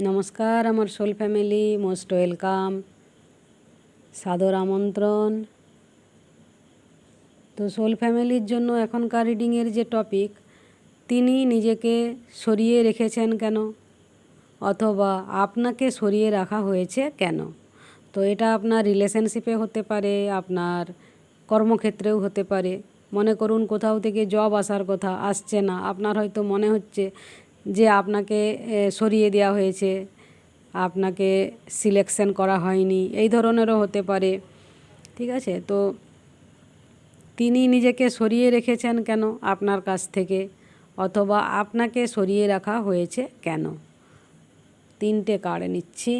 নমস্কার, আমার soul family, most welcome. সাদর আমন্ত্রণ। তো সোল ফ্যামিলির জন্য এখনকার রিডিংয়ের যে টপিক, তিনি নিজেকে সরিয়ে রেখেছেন কেন? অথবা আপনাকে সরিয়ে রাখা হয়েছে কেন? তো এটা আপনার রিলেশনশিপে হতে পারে, আপনার কর্মক্ষেত্রেও হতে পারে। মনে করুন কোথাও থেকে জব আসার কথা আসছে না। আপনার হয়তো মনে হচ্ছে যে আপনাকে সরিয়ে দেওয়া হয়েছে, আপনাকে সিলেকশন করা হয়নি, এই ধরনেরও হতে পারে, ঠিক আছে? তো তিনি নিজেকে সরিয়ে রেখেছেন কেন আপনার কাছ থেকে? অথবা আপনাকে সরিয়ে রাখা হয়েছে কেন? তিনটে কার্ড নিচ্ছি।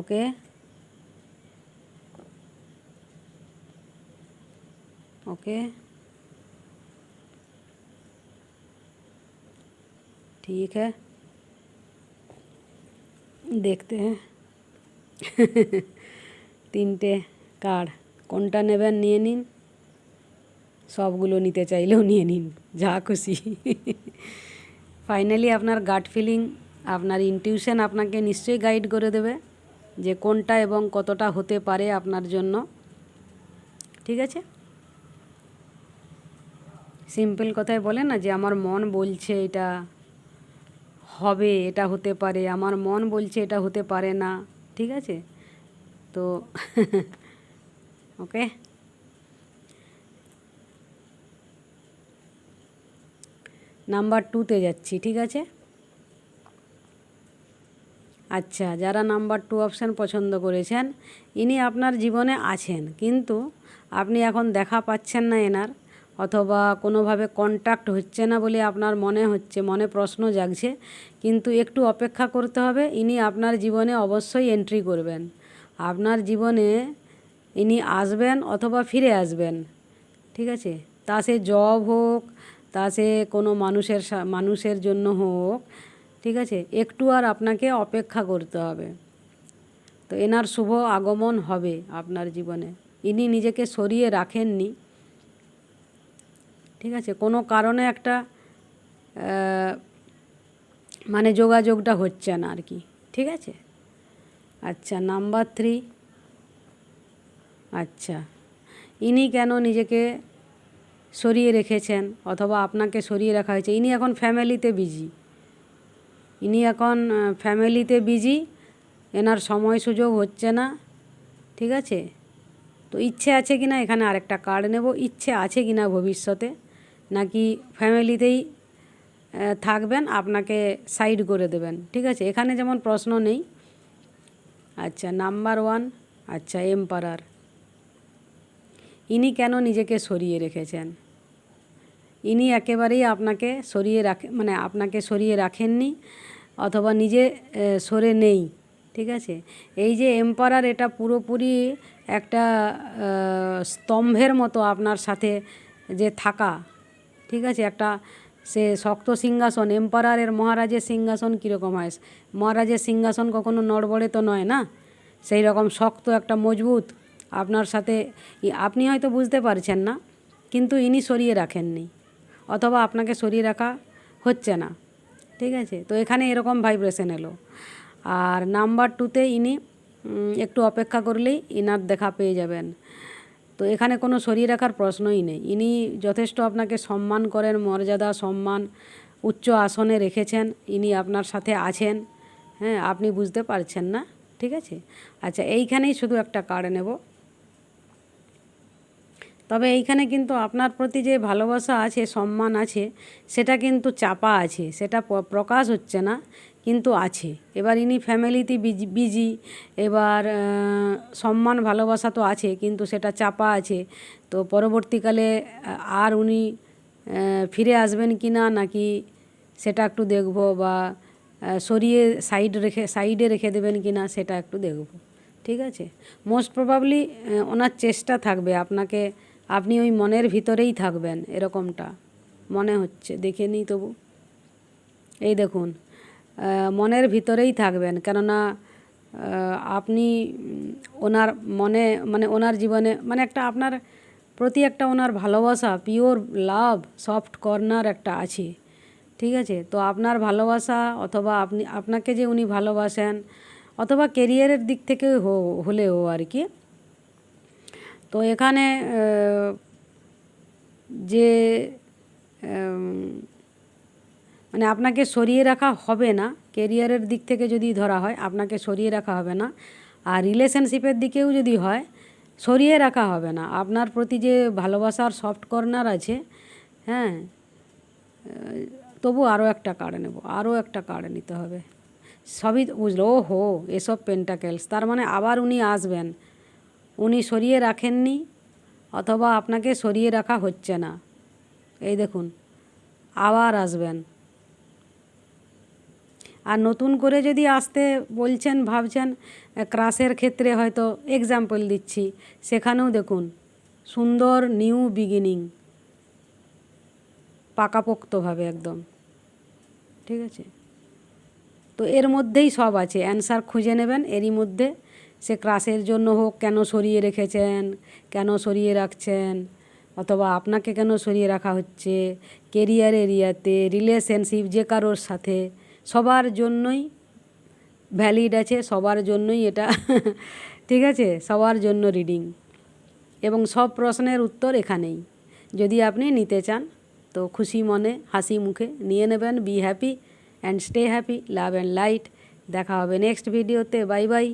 ওকে? ओके ठीक है দেখতে हैं তিনটে কার্ড কোনটা নেবেন নিয়ে নিন সবগুলো নিতে চাইলেও নিয়ে নিন যা খুশি ফাইনালি আপনার গাট ফিলিং আপনার ইনটিউশন আপনাকে নিশ্চয়ই গাইড করে দেবে যে কোনটা এবং কতটা হতে পারে আপনার জন্য ঠিক আছে সিম্পল কথায় বলে না যে আমার মন বলছে এটা হবে, এটা হতে পারে, আমার মন বলছে এটা হতে পারে না, ঠিক আছে? তো ওকে? নাম্বার টুতে যাচ্ছি, ঠিক আছে? আচ্ছা যারা নাম্বার টু অপশান পছন্দ করেছেন, ইনি আপনার জীবনে আছেন, কিন্তু আপনি এখন দেখা পাচ্ছেন না এনার। অথবা কোনোভাবে কন্ট্যাক্ট হচ্ছে না বলে আপনার মনে হচ্ছে, মনে প্রশ্ন জাগছে, কিন্তু একটু অপেক্ষা করতে হবে, ইনি আপনার জীবনে অবশ্যই এন্ট্রি করবেন। আপনার জীবনে ইনি আসবেন অথবা ফিরে আসবেন, ঠিক আছে? তা সে জব হোক, তা সে কোনো মানুষের মানুষের জন্য হোক, ঠিক আছে? একটু আর আপনাকে অপেক্ষা করতে হবে। তো এনার শুভ আগমন হবে আপনার জীবনে। ইনি নিজেকে সরিয়ে রাখেননি। ঠিক আছে, কোনো কারণে একটা মানে যোগাযোগটা হচ্ছে না আর কি, ঠিক আছে? আচ্ছা নাম্বার থ্রি আচ্ছা ইনি কেন নিজেকে সরিয়ে রেখেছেন অথবা আপনাকে সরিয়ে রাখা হয়েছে? ইনি এখন ফ্যামিলিতে বিজি ইনি এখন ফ্যামিলিতে বিজি এনার সময় সুযোগ হচ্ছে না, ঠিক আছে? তো ইচ্ছে আছে কি না এখানে আরেকটা কার্ড নেব। ইচ্ছে আছে কি না ভবিষ্যতে? নাকি ফ্যামিলিতেই থাকবেন, আপনাকে সাইড করে দেবেন। ঠিক আছে? এখানে যেমন প্রশ্ন নেই। আচ্ছা নাম্বার ওয়ান আচ্ছা এম্পারার। ইনি কেন নিজেকে সরিয়ে রেখেছেন? ইনি একেবারেই আপনাকে সরিয়ে রাখে মানে আপনাকে সরিয়ে রাখেননি, অথবা নিজে সরে নেই। ঠিক আছে? এই যে এম্পারার এটা পুরোপুরি একটা স্তম্ভের মতো আপনার সাথে যে থাকা ঠিক আছে, একটা সে শক্ত সিংহাসন, এম্পারারের মহারাজের সিংহাসন কীরকম হয়? মহারাজের সিংহাসন কখনো নড়বড়ে তো নয় না? সেই রকম শক্ত একটা মজবুত আপনার সাথে আপনি হয়তো বুঝতে পারছেন না, কিন্তু ইনি সরিয়ে রাখেননি, অথবা আপনাকে সরিয়ে রাখা হচ্ছে না। ঠিক আছে, তো এখানে এরকম ভাইব্রেশন এলো। আর নাম্বার টুতে ইনি একটু অপেক্ষা করলেই ইনার দেখা পেয়ে যাবেন। তো এখানে কোনো সরিয়ে রাখার প্রশ্নই নেই। ইনি যথেষ্ট আপনাকে সম্মান করেন, মর্যাদা, সম্মান, উচ্চ আসনে রেখেছেন, ইনি আপনার সাথে আছেন হ্যাঁ আপনি বুঝতে পারছেন না, ঠিক আছে? আচ্ছা এইখানেই শুধু একটা কার্ড নেব। তবে এইখানে কিন্তু আপনার প্রতি যে ভালোবাসা আছে, সম্মান আছে, সেটা কিন্তু চাপা আছে, সেটা প্রকাশ হচ্ছে না। কিন্তু আছে। এবার ইনি ফ্যামিলিতে বিজি এবার সম্মান, ভালোবাসা তো আছে, কিন্তু সেটা চাপা আছে। তো পরবর্তীকালে আর উনি ফিরে আসবেন কি না নাকি সেটা একটু দেখব বা সরিয়ে সাইড রেখে সাইডে রেখে দেবেন কি না সেটা একটু দেখব। ঠিক আছে? মোস্ট প্রবাবলি ওনার চেষ্টা থাকবে। আপনাকে, আপনি ওই মনের ভিতরেই থাকবেন, এরকমটা। মনে হচ্ছে। দেখে নিই তবু। এই দেখুন। মনের ভিতরেই থাকবেন। কেননা আপনি ওনার মনে মানে ওনার জীবনে মানে একটা আপনার প্রতি একটা ওনার ভালোবাসা পিওর লাভ সফট কর্নার একটা আছে। ঠিক আছে? তো আপনার ভালোবাসা অথবা আপনি, আপনাকে যে উনি ভালোবাসেন, অথবা কেরিয়ারের দিক থেকে হলেও আর কি। তো এখানে যে মানে আপনাকে সরিয়ে রাখা হবে না। কেরিয়ারের দিক থেকে যদি ধরা হয়, আপনাকে সরিয়ে রাখা হবে না। আর রিলেশনশিপের দিকেও যদি হয়, সরিয়ে রাখা হবে না। আপনার প্রতি যে ভালোবাসার সফট কর্নার আছে হ্যাঁ তবু আরও একটা কার্ড নেব, আরও একটা কার্ড নিতে হবে। সবই বুঝলো ও হো এসব পেন্টাকেলস তার মানে আবার উনি আসবেন। উনি সরিয়ে রাখেননি, অথবা আপনাকে সরিয়ে রাখা হচ্ছে না। এই দেখুন, আবার আসবেন। আর নতুন করে যদি আসতে বলছেন, ভাবছেন ক্রাশের ক্ষেত্রে হয়তো এক্সাম্পল দিচ্ছি। সেখানেও দেখুন, সুন্দর নিউ বিগিনিং পাকাপোক্তভাবে একদম। ঠিক আছে? তো এর মধ্যেই সব আছে। অ্যান্সার খুঁজে নেবেন। এরই মধ্যে সে ক্রাশের জন্য হোক, কেন সরিয়ে রেখেছেন, কেন সরিয়ে রাখছেন, অথবা আপনাকে কেন সরিয়ে রাখা হচ্ছে কেরিয়ার এরিয়াতে রিলেশনশিপ যে কারোর সাথে সবার জন্যই ভ্যালিড আছে, সবার জন্যই এটা। ঠিক আছে? সবার জন্য রিডিং এবং সব প্রশ্নের উত্তর এখানেই। যদি আপনি নিতে চান, তো খুশি মনে, হাসি মুখে নিয়ে নেবেন। Be happy and stay happy love and light দেখা হবে নেক্সট ভিডিওতে বাই বাই